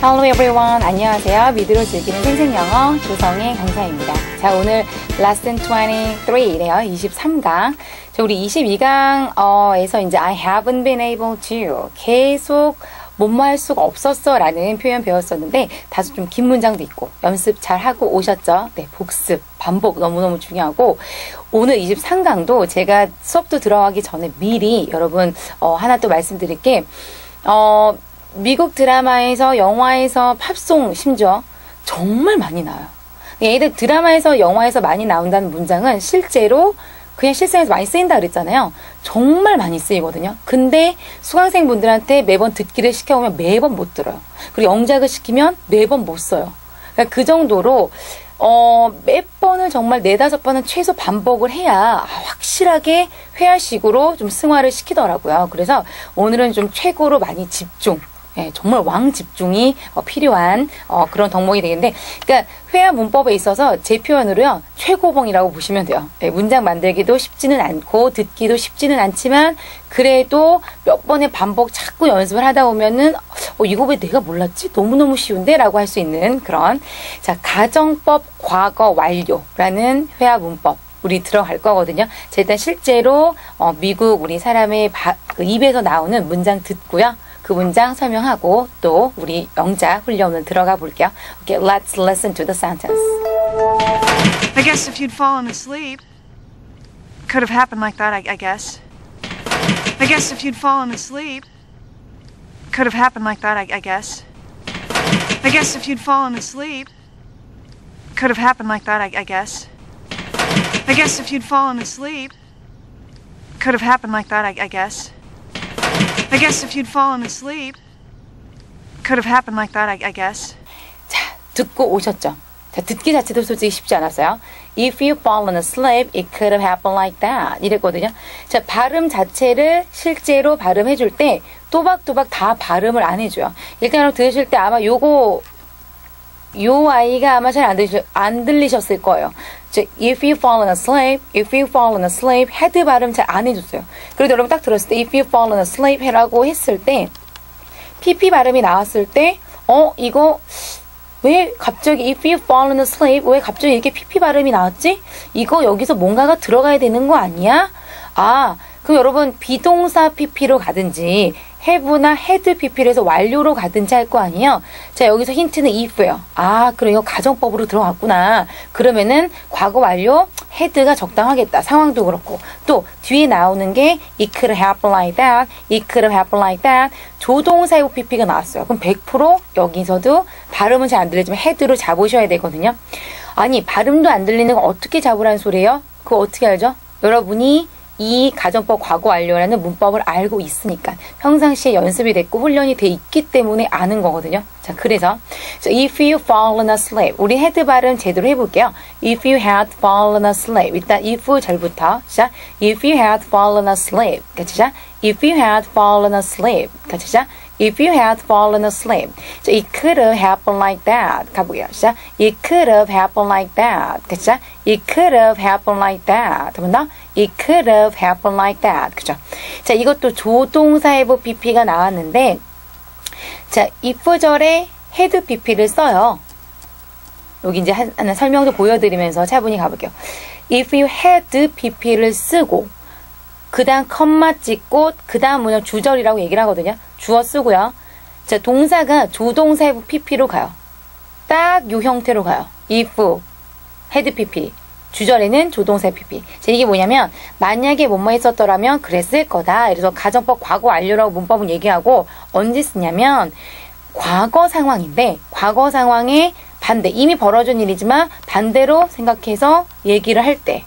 Hello everyone. 안녕하세요. 미드로 즐기는 생생영어 조성의 강사입니다. 자, 오늘 lesson 23이래요. 23강. 자, 우리 22강에서 이제 I haven't been able to 계속 할 수가 없었어 라는 표현 배웠었는데 다소 좀 긴 문장도 있고 연습 잘 하고 오셨죠? 네, 복습, 반복 너무너무 중요하고 오늘 23강도 제가 수업도 들어가기 전에 미리 여러분 어, 하나 또 말씀드릴 게 어, 미국 드라마에서 영화에서 팝송 심지어 정말 많이 나와요. 얘들 드라마에서 영화에서 많이 나온다는 문장은 실제로 그냥 실생에서 많이 쓰인다 그랬잖아요. 정말 많이 쓰이거든요. 근데 수강생분들한테 매번 듣기를 시켜오면 매번 못 들어요. 그리고 영작을 시키면 매번 못 써요. 그러니까 그 정도로 어, 몇 번을 정말 네다섯 번은 최소 반복을 해야 확실하게 회화식으로 좀 승화를 시키더라고요. 그래서 오늘은 좀 최고로 많이 집중, 예, 정말 왕 집중이 어, 필요한 어, 그런 덕목이 되겠는데, 그러니까 회화 문법에 있어서 제 표현으로요 최고봉이라고 보시면 돼요. 예, 문장 만들기도 쉽지는 않고 듣기도 쉽지는 않지만 그래도 몇 번의 반복 자꾸 연습을 하다 보면은 어, 이거 왜 내가 몰랐지? 너무 너무 쉬운데라고 할 수 있는 그런 자 가정법 과거 완료라는 회화 문법. 우리 들어갈 거거든요. 자, 일단 실제로 어, 미국 우리 사람의 바, 그 입에서 나오는 문장 듣고요. 그 문장 설명하고 또 우리 영작 훈련을 들어가 볼게요. Okay, let's listen to the sentence. I guess if you'd fallen asleep, could have happened like that, I, I guess. I guess if you'd fallen asleep, could have happened like that, I, I guess. I guess if you'd fallen asleep, could have happened like that, I, I guess. I guess if you'd fallen asleep, could have happened like that, I, I guess. I guess if you'd fallen asleep, could have happened like that, I, I guess. 자, 듣고 오셨죠? 자, 듣기 자체도 솔직히 쉽지 않았어요. If you fallen asleep, it could have happened like that. 이랬거든요. 자, 발음 자체를 실제로 발음해줄 때 또박또박 다 발음을 안 해줘요. 일단 들으실 때 아마 요거 요 아이가 아마 잘 안 들리셨, 안 들리셨을 거예요. 즉, if you fallen asleep, if you fallen asleep, 헤드 발음 잘 안 해줬어요. 그래도 여러분 딱 들었을 때, if you fallen asleep 해라고 했을 때, pp 발음이 나왔을 때, 어, 이거, 왜 갑자기 if you fallen asleep, 왜 갑자기 이렇게 pp 발음이 나왔지? 이거 여기서 뭔가가 들어가야 되는 거 아니야? 아, 그럼 여러분 비동사 pp로 가든지 had pp를 해서 완료로 가든지 할 거 아니에요? 자, 여기서 힌트는 if예요. 아, 그럼 이거 가정법으로 들어갔구나. 그러면은 과거 완료 had가 적당하겠다. 상황도 그렇고. 또 뒤에 나오는 게 it could happen like that, it could happen like that. 조동사의 pp가 나왔어요. 그럼 100% 여기서도 발음은 잘 안 들리지만 had로 잡으셔야 되거든요. 아니, 발음도 안 들리는 거 어떻게 잡으라는 소리예요? 그거 어떻게 알죠? 여러분이 이 가정법 과거 완료라는 문법을 알고 있으니까 평상시에 연습이 됐고 훈련이 돼 있기 때문에 아는 거거든요. 자, 그래서 so if you fallen asleep 우리 헤드 발음 제대로 해볼게요. If you had fallen asleep 일단 if 절부터 자 If you had fallen asleep 같이 자 If you had fallen asleep 같이 자 If you had fallen asleep. 자, it could have happened like that. 가보게요. 자, it could have happened like that. 그죠? It could have happened like that. 한번 더. It could have happened like that. 그죠? 자, 이것도 조동사의부 pp가 나왔는데, 자, if절에 had pp를 써요. 여기 이제 하나 설명도 보여드리면서 차분히 가볼게요. If you had pp를 쓰고, 그 다음 컴마 찍고 그 다음 뭐냐 주절이라고 얘기를 하거든요. 주어 쓰고요. 자 동사가 조동사부 pp로 가요. 딱 요 형태로 가요. if, had pp. 주절에는 조동사 pp. 자, 이게 뭐냐면 만약에 뭐뭐 했었더라면 그랬을 거다. 그래서 가정법 과거 완료라고 문법은 얘기하고 언제 쓰냐면 과거 상황인데 과거 상황에 반대 이미 벌어진 일이지만 반대로 생각해서 얘기를 할 때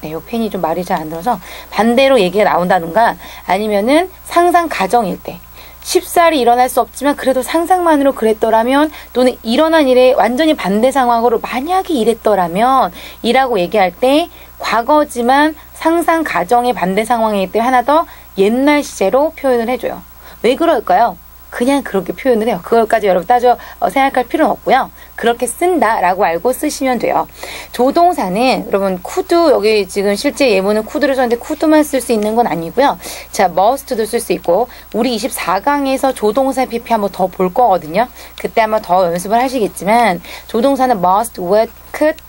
네, 요 펜이 좀 말이 잘 안 들어서 반대로 얘기가 나온다든가 아니면은 상상 가정일 때 쉽사리 일어날 수 없지만 그래도 상상만으로 그랬더라면 또는 일어난 일에 완전히 반대 상황으로 만약에 이랬더라면 이라고 얘기할 때 과거지만 상상 가정의 반대 상황이기 때문에 하나 더 옛날 시제로 표현을 해줘요. 왜 그럴까요? 그냥 그렇게 표현을 해요. 그걸까지 여러분 따져 어, 생각할 필요는 없고요. 그렇게 쓴다라고 알고 쓰시면 돼요. 조동사는 여러분 쿠드 여기 지금 실제 예문은 쿠드를 썼는데 쿠드만 쓸 수 있는 건 아니고요. 자, must도 쓸 수 있고 우리 24강에서 조동사 PP 한번 더 볼 거거든요. 그때 한번 더 연습을 하시겠지만 조동사는 must, would, could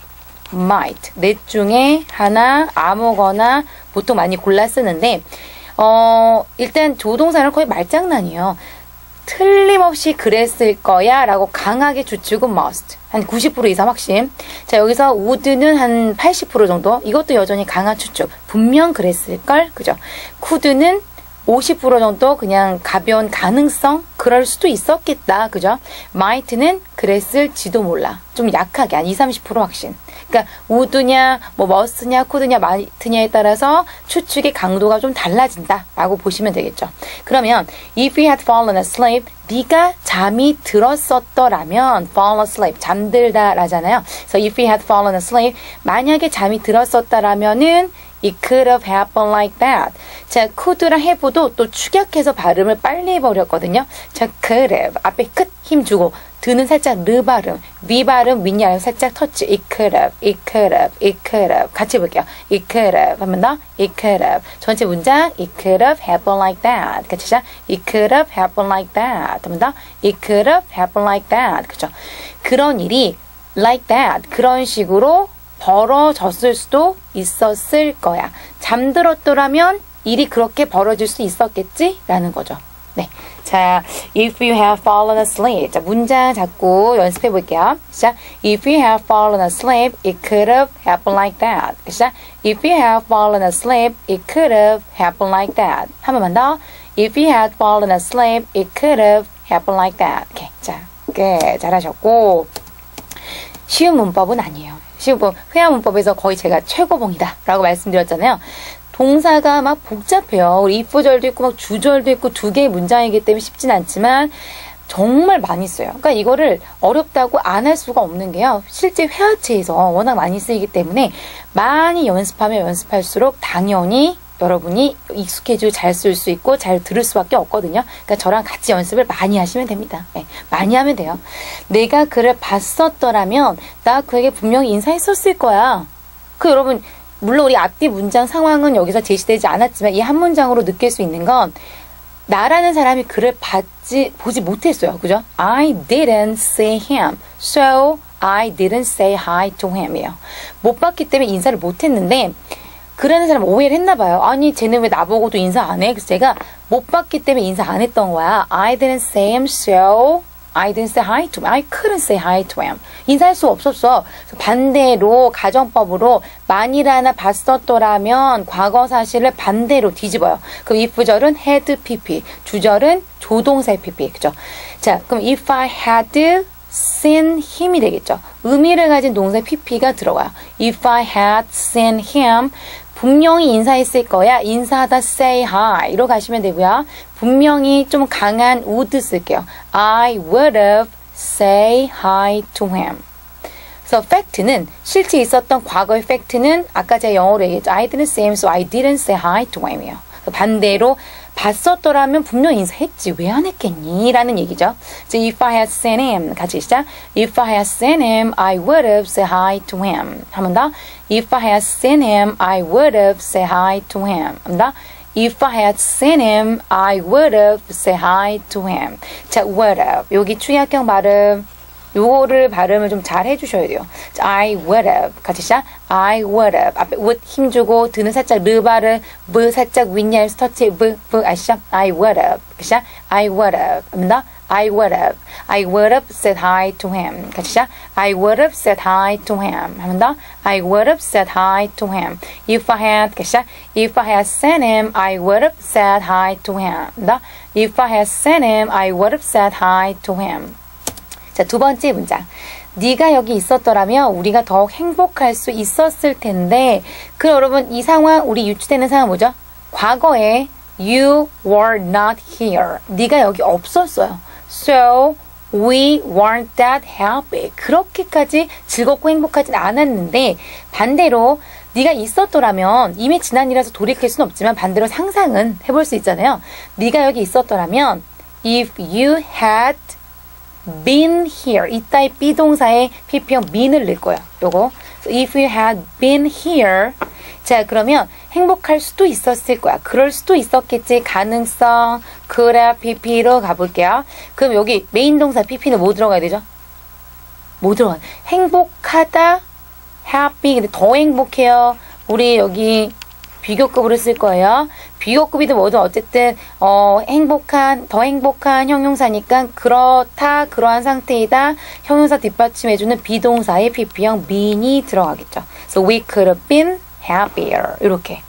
might 넷 중에 하나 아무거나 보통 많이 골라 쓰는데 어 일단 조동사는 거의 말장난이에요. 틀림없이 그랬을 거야 라고 강하게 주축은 must. 한 90% 이상 확신. 자, 여기서 would는 한 80% 정도. 이것도 여전히 강한 추측. 분명 그랬을걸? 그죠? could는 50% 정도 그냥 가벼운 가능성 그럴 수도 있었겠다 그죠? might는 그랬을지도 몰라 좀 약하게 한 20, 30% 확신 그러니까 would냐 뭐 must냐 could냐 might냐에 따라서 추측의 강도가 좀 달라진다라고 보시면 되겠죠. 그러면 if you had fallen asleep 네가 잠이 들었었더라면 fall asleep 잠들다라잖아요. 그래서 if you had fallen asleep 만약에 잠이 들었었다라면은 It could have happened like that. 자, could랑 have도 또 축약해서 발음을 빨리 해버렸거든요. 자, could have. 앞에 끝 힘 주고, 드는 살짝 르 발음, 위 발음, 윗니알 살짝 터치. It could have, it could have, it could have. 같이 볼게요. It could have. 한번 더. It could have. 전체 문장. It could have happened like that. 같이 시작. It could have happened like that. 한번 더. It could have happened like that. 그죠? 그런 일이 like that. 그런 식으로 벌어졌을 수도 있었을 거야. 잠들었더라면 일이 그렇게 벌어질 수 있었겠지? 라는 거죠. 네. 자, if you have fallen asleep. 자, 문장 자꾸 연습해 볼게요. 자, if you have fallen asleep, it could have happened like that. 자, if you have fallen asleep, it could have happened like that. 한 번만 더. If you had fallen asleep, it could have happened like that. 오케이. 자, 꽤 잘하셨고. 쉬운 문법은 아니에요. 쉬운 문법, 회화 문법에서 거의 제가 최고봉이다. 라고 말씀드렸잖아요. 동사가 막 복잡해요. 우리 if절도 있고 막 주절도 있고 두 개의 문장이기 때문에 쉽진 않지만 정말 많이 써요. 그러니까 이거를 어렵다고 안 할 수가 없는 게요. 실제 회화체에서 워낙 많이 쓰이기 때문에 많이 연습하면 연습할수록 당연히 여러분이 익숙해지고 잘 쓸 수 있고 잘 들을 수밖에 없거든요. 그러니까 저랑 같이 연습을 많이 하시면 됩니다. 네, 많이 하면 돼요. 내가 그를 봤었더라면 나 그에게 분명히 인사했었을 거야. 그 여러분 물론 우리 앞뒤 문장 상황은 여기서 제시되지 않았지만 이 한 문장으로 느낄 수 있는 건 나라는 사람이 그를 봤지 보지 못했어요. 그죠? I didn't see him. So I didn't say hi to him이에요. 못 봤기 때문에 인사를 못 했는데 그러는 사람 오해를 했나 봐요. 아니 쟤는 왜 나보고도 인사 안 해? 그래서 제가 못 봤기 때문에 인사 안 했던 거야. I didn't see him so I didn't say hi to him. I couldn't say hi to him. 인사할 수 없었어. 반대로 가정법으로 만일하나 봤었더라면 과거 사실을 반대로 뒤집어요. 그럼 if절은 had pp, 주절은 조동사 pp. 그죠? 자, 그럼 if I had seen him이 되겠죠. 의미를 가진 동사 pp가 들어가요. If I had seen him 분명히 인사했을 거야. 인사하다 say hi로 가시면 되고요. 분명히 좀 강한 would 쓸게요. I would have say hi to him. 그래서 fact는 실제 있었던 과거의 fact는 아까 제가 영어로 얘기했죠. I didn't see him, so I didn't say hi to him이에요. 반대로 봤었더라면 분명 인사했지 왜 안 했겠니? 라는 얘기죠. So if I had seen him 같이 시작. If I had seen him, I would have said hi to him. 한 번 더. If I had seen him, I would have said hi to him. 한 번 더. If I had seen him, I would have said hi to him. 자, would have. 여기 추약형 발음. 요거를 발음을 좀 잘 해주셔야 돼요. I would have. 같이 시작. I would have. 앞에 would 힘주고, 드는 살짝 르 발음, 브 살짝 윗니알 스터치, 브, 브, 아시죠? I would have. 시작. I would have. 합니다. I would have. I would have said hi to him. 같이 시작. I would have said hi to him. 한 번 더. I would have said hi to him. If I had, 같이 시작. If I had seen him, I would have said hi to him. 더. If I had seen him, I would have said hi to him. 자, 두 번째 문장. 네가 여기 있었더라면 우리가 더욱 행복할 수 있었을 텐데. 그 여러분 이 상황 우리 유추되는 상황 뭐죠? 과거에 you were not here. 네가 여기 없었어요. So we weren't that happy. 그렇게까지 즐겁고 행복하진 않았는데 반대로 네가 있었더라면 이미 지난 일이라서 돌이킬 수는 없지만 반대로 상상은 해볼 수 있잖아요. 네가 여기 있었더라면 if you had been here 이따의 비동사에 pp형 been을 넣을 거야. 요거. So if you had been here 자 그러면 행복할 수도 있었을 거야. 그럴 수도 있었겠지. 가능성 have pp로 가볼게요. 그럼 여기 메인 동사 pp는 뭐 들어가야 되죠? 뭐 들어가? 행복하다 happy 근데 더 행복해요. 우리 여기 비교급으로 쓸 거예요. 비교급이든 뭐든 어쨌든 어, 행복한 더 행복한 형용사니까 그렇다 그러한 상태이다 형용사 뒷받침해주는 비동사의 pp형 mean이 들어가겠죠. So we could have been happier 이렇게.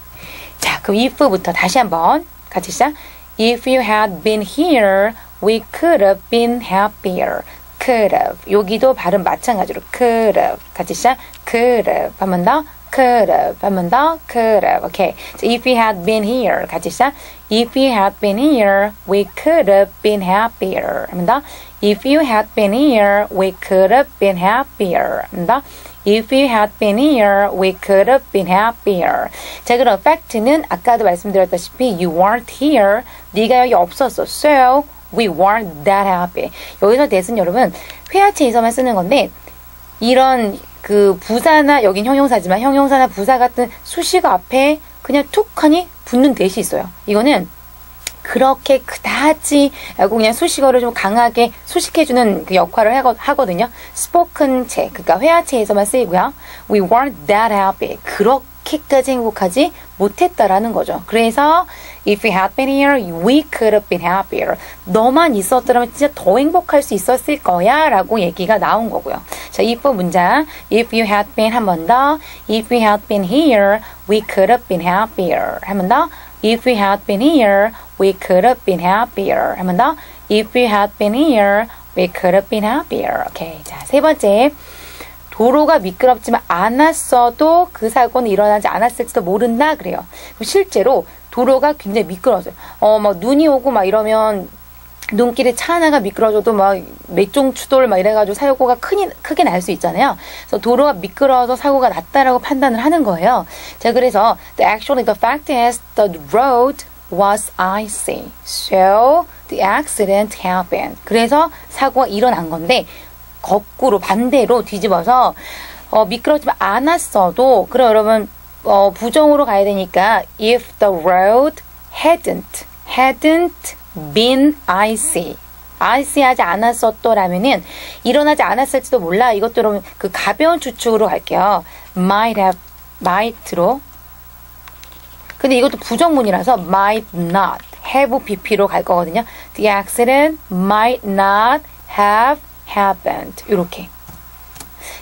자 그럼 if부터 다시 한번 같이 시작. If you had been here, we could have been happier. could have 여기도 발음 마찬가지로 could have 같이 시작. could have 한번 더. could have 한번 더 could have 오케이 so if you had been here 같이 시작 if you had been here we could have been happier 한번 더 if you had been here we could have been happier 한번 더 If you had been here, we could have been happier. 자, 그럼 fact는 아까도 말씀드렸다시피 you weren't here. 네가 여기 없었어. So, we weren't that happy. 여기서 대은 여러분 회화체에서만 쓰는 건데 이런 그 부사나 여긴 형용사지만 형용사나 부사 같은 수식어 앞에 그냥 툭하니 붙는 대시 있어요. 이거는 그렇게 그다지 하고 그냥 수식어를 좀 강하게 수식해주는 그 역할을 하거든요. 스포큰 체, 그러니까 회화체에서만 쓰이고요. We weren't that happy. 그렇게까지 행복하지 못했다라는 거죠. 그래서 If you had been here, we could have been happier. 너만 있었더라면 진짜 더 행복할 수 있었을 거야 라고 얘기가 나온 거고요. 자, if 문장. If you had been 한 번 더. If you had been here, we could have been happier. 한 번 더. If we had been here, we could have been happier. 한 번 더. If we had been here, we could have been happier. 오케이. 자, 세 번째. 도로가 미끄럽지만 않았어도 그 사고는 일어나지 않았을지도 모른다 그래요. 실제로 도로가 굉장히 미끄러워져요. 어, 막 눈이 오고 막 이러면 눈길에 차 하나가 미끄러져도 막 맥종 추돌 막 이래가지고 사고가 크니, 크게 날 수 있잖아요. 그래서 도로가 미끄러워서 사고가 났다라고 판단을 하는 거예요. 자, 그래서 the actually the fact is the road was icy. So the accident happened. 그래서 사고가 일어난 건데 거꾸로 반대로 뒤집어서 어, 미끄러지지 않았어도 그럼 여러분 어, 부정으로 가야 되니까 if the road hadn't hadn't been icy icy하지 않았었더라면은 일어나지 않았을지도 몰라 이것도 여러분 그 가벼운 추측으로 갈게요 might have might로 근데 이것도 부정문이라서 might not have pp로 갈 거거든요 the accident might not have happened 이렇게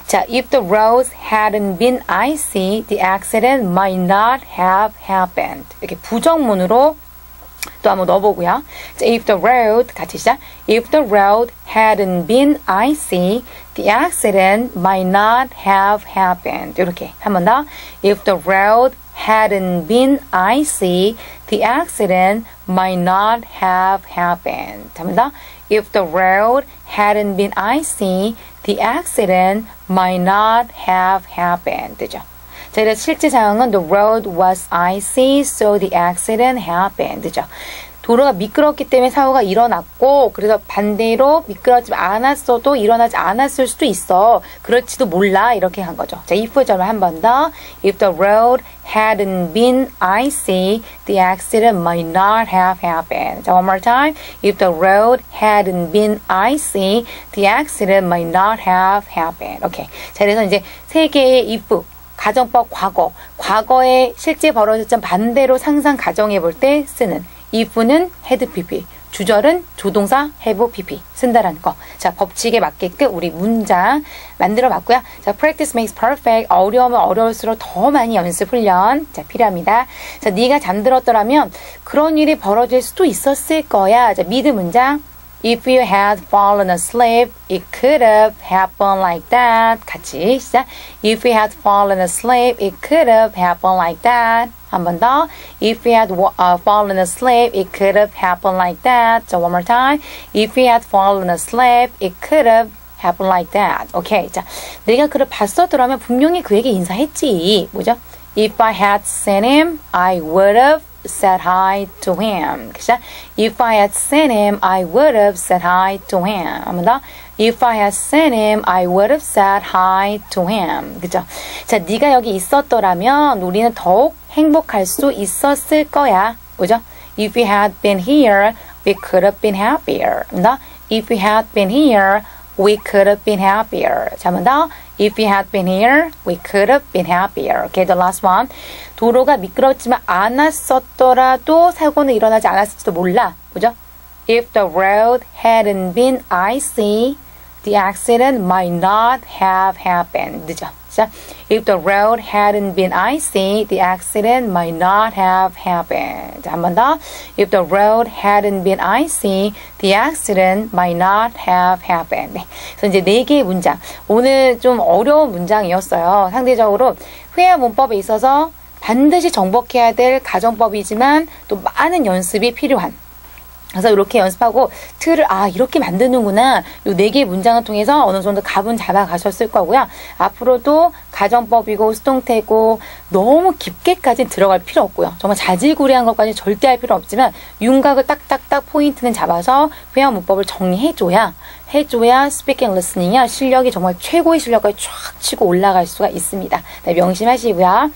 자, if the roads hadn't been icy, the accident might not have happened. 이렇게 부정문으로 또 한번 넣어보고요. 자, if the road 같이 시작. If the road hadn't been icy, the accident might not have happened. 이렇게 한 번 더. If the road hadn't been icy, the accident might not have happened. 한 번 더. If the road hadn't been icy, the accident might not have happened. 되죠. 자, 그래서 실제 상황은 the road was icy, so the accident happened. 되죠. 도로가 미끄럽기 때문에 사고가 일어났고 그래서 반대로 미끄럽지 않았어도 일어나지 않았을 수도 있어. 그럴지도 몰라 이렇게 한 거죠. 자, if 절을 한 번 더. If the road hadn't been icy, the accident might not have happened. 자, one more time. If the road hadn't been icy, the accident might not have happened. 오케이. 자, 그래서 이제 세 개의 if 가정법 과거, 과거에 실제 벌어졌던 반대로 상상 가정해 볼 때 쓰는 if는 had pp, 주절은 조동사 have pp 쓴다라는 거. 자, 법칙에 맞게끔 우리 문장 만들어 봤고요. 자, practice makes perfect. 어려우면 어려울수록 더 많이 연습 훈련 자, 필요합니다. 자, 네가 잠들었더라면 그런 일이 벌어질 수도 있었을 거야. 자, 미드 문장. If you had fallen asleep, it could have happened like that. 같이 시작. If you had fallen asleep, it could have happened like that. 한 번 더. If you had uh, fallen asleep, it could have happened like that. So one more time. If you had fallen asleep, it could have happened like that. 오케이. 자, 내가 그를 봤었더라면 분명히 그에게 인사했지. 뭐죠? If I had seen him, I would have said hi to him. 그죠? If I had seen him, I would have said hi to him. 한번 더. If I had seen him, I would have said hi to him. 그죠? 자, 네가 여기 있었더라면 우리는 더욱 행복할 수 있었을 거야. 그죠? If you had been here, we could have been happier. 한번 더. If you had been here, we could have been happier. 자, 한번 더. If you had been here, we could have been happier. Okay, the last one. 도로가 미끄럽지만 않았었더라도 사고는 일어나지 않았을지도 몰라. 그죠? If the road hadn't been icy, the accident might not have happened. 그죠? 자, if the road hadn't been icy, the accident might not have happened. 자, 한 번 더. If the road hadn't been icy, the accident might not have happened. 네. 그래서 이제 네 개의 문장. 오늘 좀 어려운 문장이었어요. 상대적으로 회화 문법에 있어서 반드시 정복해야 될 가정법이지만 또 많은 연습이 필요한 그래서 이렇게 연습하고 틀을 아 이렇게 만드는구나. 요 네 개의 문장을 통해서 어느 정도 감은 잡아가셨을 거고요. 앞으로도 가정법이고 수동태고 너무 깊게까지 들어갈 필요 없고요 정말 자질구레한 것까지 절대 할 필요 없지만 윤곽을 딱딱딱 포인트는 잡아서 회화 문법을 정리해줘야 해줘야 스피킹 리스닝이요 실력이 정말 최고의 실력까지 쫙 치고 올라갈 수가 있습니다. 네, 명심하시고요.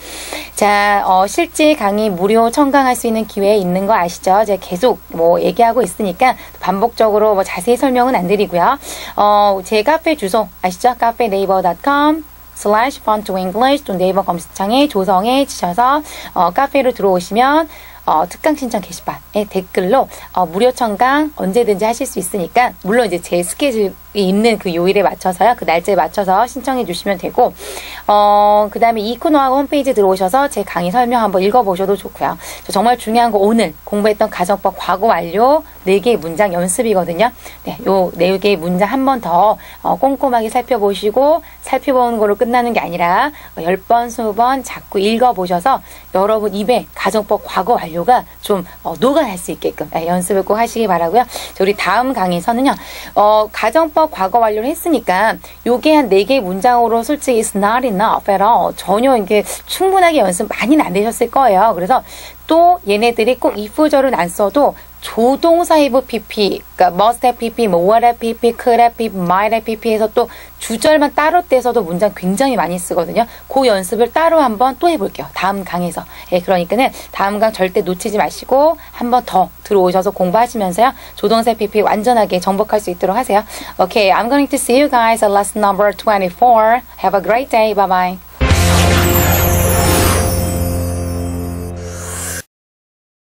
자, 어, 실제 강의 무료 청강할 수 있는 기회 있는 거 아시죠? 제가 계속 뭐 얘기하고 있으니까 반복적으로 뭐 자세히 설명은 안 드리고요. 어, 제 카페 주소 아시죠? 카페 네이버.com slash fun to English 또 네이버 검색창에 조성해 주셔서 어, 카페로 들어오시면 어, 특강 신청 게시판에 댓글로 어, 무료 청강 언제든지 하실 수 있으니까 물론 이제 제 스케줄이 있는 그 요일에 맞춰서요. 그 날짜에 맞춰서 신청해 주시면 되고 어, 그 다음에 이 코너하고 홈페이지 들어오셔서 제 강의 설명 한번 읽어 보셔도 좋고요. 정말 중요한 거 오늘 공부했던 가정법 과거 완료 4개의 문장 연습이거든요. 네, 요 4개의 문장 한 번 더 어, 꼼꼼하게 살펴보시고 살펴보는 걸로 끝나는 게 아니라 10번, 20번 자꾸 읽어 보셔서 여러분 입에 가정법 과거 완료 완료가 좀 어, 녹아날 수 있게끔 네, 연습을 꼭 하시기 바라고요. 우리 다음 강의에서는요. 어, 가정법 과거 완료를 했으니까 요게 한 4개 문장으로 솔직히 it's not enough at all. 전혀 이게 충분하게 연습 많이는 안 되셨을 거예요. 그래서 또 얘네들이 꼭 if절은 안 써도 조동사 have pp, 그러니까 must have pp, 뭐 would have pp, could have pp, might have pp에서 또 주절만 따로 떼서도 문장 굉장히 많이 쓰거든요. 그 연습을 따로 한번 또 해볼게요. 다음 강에서. 예, 그러니까는 다음 강 절대 놓치지 마시고 한번 더 들어오셔서 공부하시면서요. 조동사 pp 완전하게 정복할 수 있도록 하세요. Okay, I'm going to see you guys at lesson number 24. Have a great day. Bye bye.